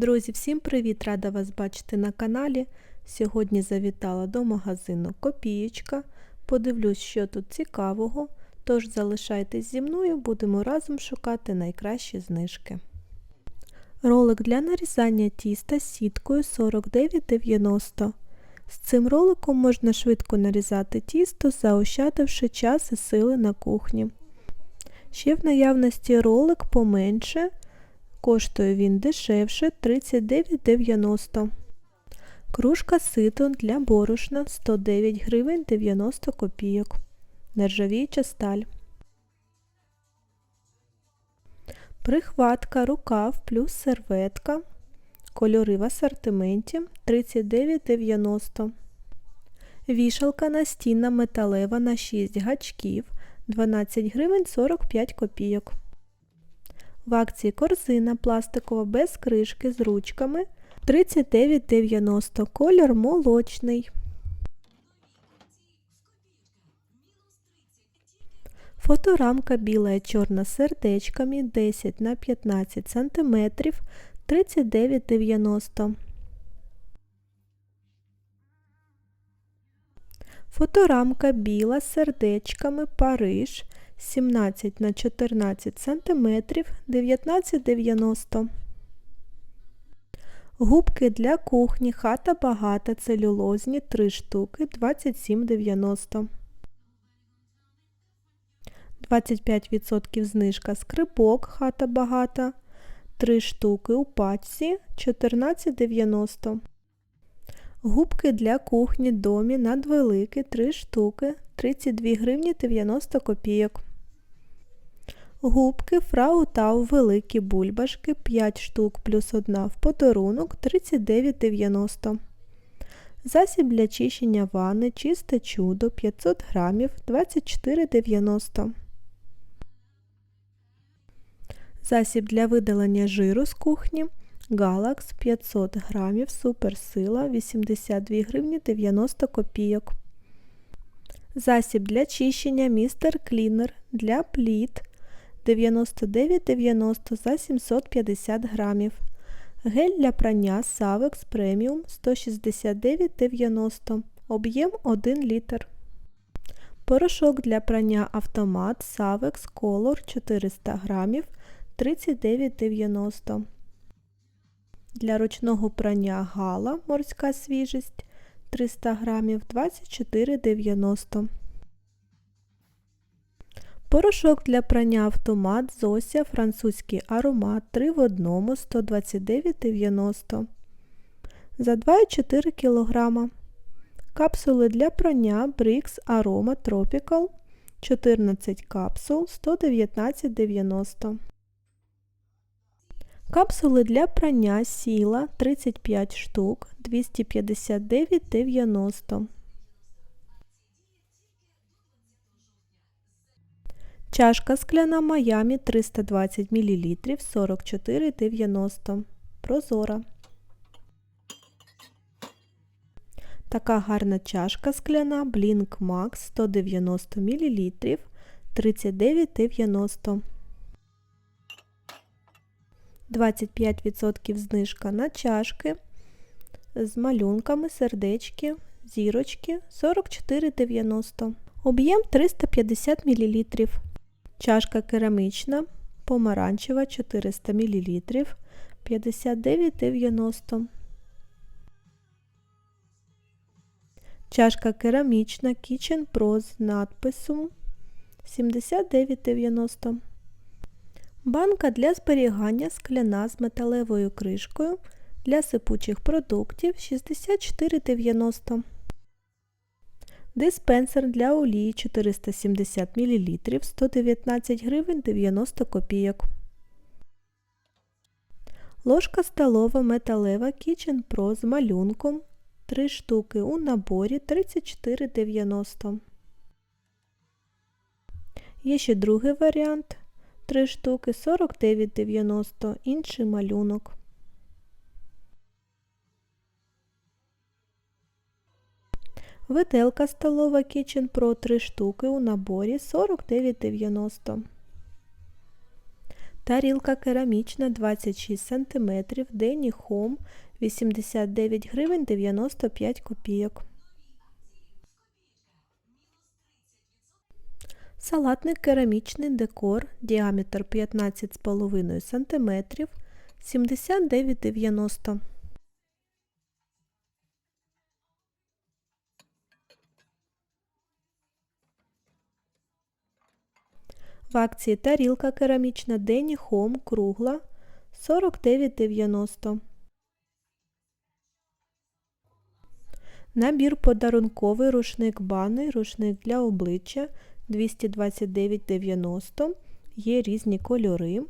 Друзі, всім привіт! Рада вас бачити на каналі. Сьогодні завітала до магазину Копієчка. Подивлюсь, що тут цікавого. Тож залишайтесь зі мною, будемо разом шукати найкращі знижки. Ролик для нарізання тіста сіткою 49,90. З цим роликом можна швидко нарізати тісто, заощадивши час і сили на кухні. Ще в наявності ролик поменше. Коштує він дешевше 39,90. Кружка сито для борошна 109 гривень 90 копійок. Нержавіюча сталь. Прихватка, рукав плюс серветка. Кольори в асортименті 39,90. Вішалка настінна металева на 6 гачків 12 гривень 45 копійок. В акції корзина пластикова без кришки з ручками. 39,90 колір молочний. Фоторамка біла і чорна сердечками. 10 на 15 см 39,90 Фоторамка біла з сердечками. Париж 17 на 14 см 19,90 Губки для кухні хата багата целюлозні 3 штуки 27,90 25% знижка скрипок хата багата 3 штуки у пачці 14,90 Губки для кухні домі надвеликі 3 штуки 32 гривні 90 копійок. Губки Фрау Тау великі бульбашки 5 штук плюс 1 в подарунок 39,90. Засіб для чищення ванни чисте чудо 500 грамів 24,90. Засіб для видалення жиру з кухні Галакс 500 грамів суперсила 82 гривні 90 копійок. Засіб для чищення Містер Клінер для пліт 99,90 за 750 грамів. Гель для прання Savex Premium 169,90 об'єм 1 літр. Порошок для прання автомат Savex Color 400 грамів 39,90 Для ручного прання Гала морська свіжість 300 грамів 24,90 Порошок для прання автомат Зося французький аромат 3 в 1 129,90 за 2,4 кг. Капсули для прання Brix Aroma Tropical 14 капсул 119,90 Капсули для прання Сіла 35 штук 259,90 Чашка скляна Майамі 320 мл 44,90 Прозора. Така гарна чашка скляна Blink Max 190 мл 39,90 25% знижка на чашки. З малюнками, сердечки, зірочки 44,90 Об'єм 350 мл Чашка керамічна, помаранчева 400 мл 59,90. Чашка керамічна Kitchen Pro з надписом 79,90. Банка для зберігання скляна з металевою кришкою для сипучих продуктів 64,90 Диспенсер для олії 470 мл 119 гривень 90 копійок. Ложка столова металева Kitchen Pro з малюнком 3 штуки у наборі 34,90. Є ще другий варіант 3 штуки 49,90 інший малюнок. Виделка столова Kitchen Pro 3 штуки у наборі 49,90. Тарілка керамічна 26 см, Дені Хом 89 гривень 95 копійок. Салатник керамічний декор, діаметр 15,5 см, 79,90 В акції тарілка керамічна Дені Хом кругла 49,90. Набір подарунковий рушник бани, рушник для обличчя 229,90. Є різні кольори.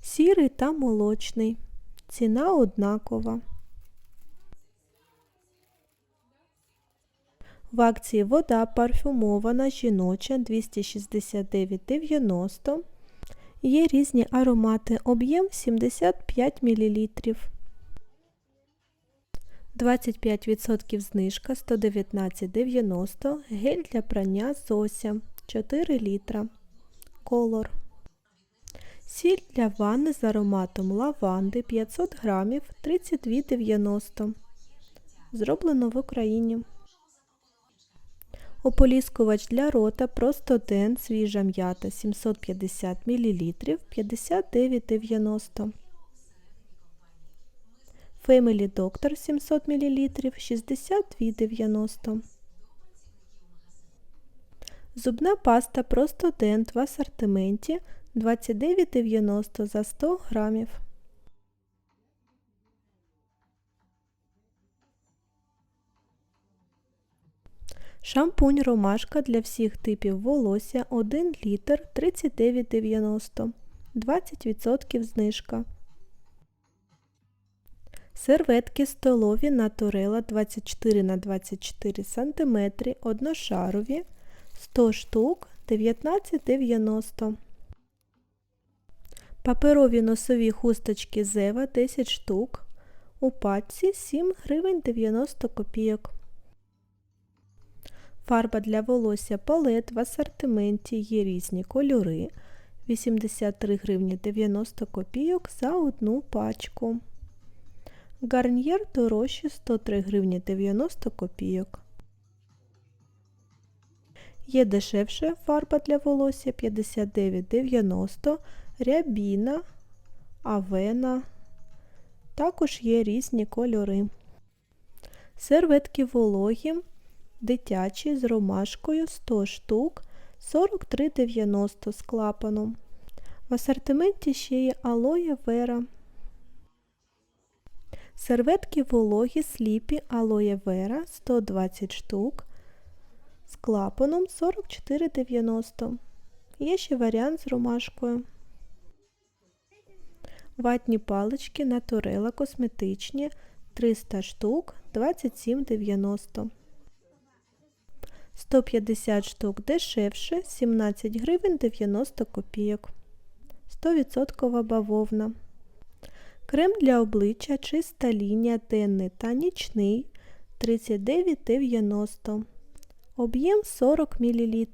Сірий та молочний. Ціна однакова. В акції вода парфюмована жіноча 269,90. Є різні аромати. Об'єм 75 мл. 25% знижка 119,90. Гель для прання Зося 4 літра. Колор. Сіль для ванни з ароматом лаванди 500 грамів 32,90. Зроблено в Україні. Ополіскувач для рота Простотен свіжа м'ята 750 мл 59,90. Family Doctor 700 мл 62,90. Зубна паста Простодент в асортименті 29,90 за 100 грамів. Шампунь ромашка для всіх типів волосся 1 літр 39,90 20% знижка. Серветки столові Натурела 24 на 24 см одношарові 100 штук 19,90 Паперові носові хусточки Зева 10 штук. У пачці 7 гривень 90 копійок. Фарба для волосся палет в асортименті є різні кольори 83 гривні 90 копійок за одну пачку. Гарньєр дорожче 103 гривні 90 копійок. Є дешевша фарба для волосся 59,90, рябіна, авена. Також є різні кольори. Серветки вологі дитячі з ромашкою 100 штук 43,90 з клапаном. В асортименті ще є алоє вера. Серветки вологі сліпі алоє вера 120 штук з клапаном 44,90. Є ще варіант з ромашкою. Ватні палички натурела косметичні 300 штук 27,90. 150 штук дешевше 17 гривень 90 копійок. 100% бавовна. Крем для обличчя чиста лінія денний та нічний 39,90. Об'єм 40 мл.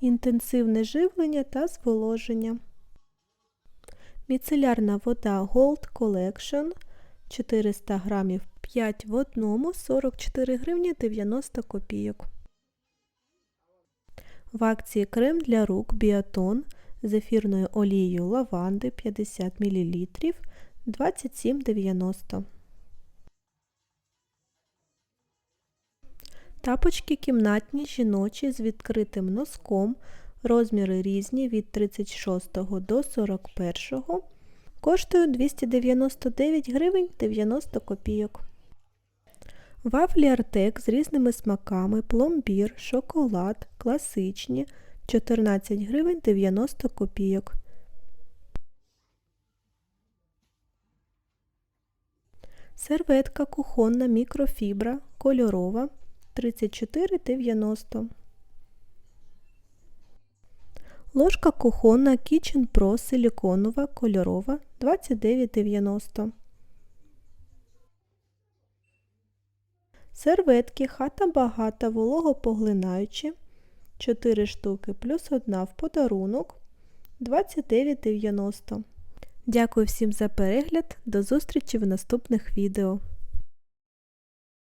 Інтенсивне живлення та зволоження. Міцелярна вода Gold Collection 400 грамів 5 в одному 44 гривні 90 копійок. В акції крем для рук Біатон з ефірною олією лаванди 50 мл 27,90. Тапочки кімнатні жіночі з відкритим носком. Розміри різні від 36 до 41 коштують 299 гривень 90 копійок. Вафлі Артек з різними смаками, пломбір, шоколад, класичні 14 гривень 90 копійок. Серветка кухонна мікрофібра кольорова 34,90. Ложка кухонна Kitchen Pro силіконова кольорова 29,90. Серветки хата багата вологопоглинаючі 4 штуки плюс 1 в подарунок 29,90. Дякую всім за перегляд. До зустрічі в наступних відео.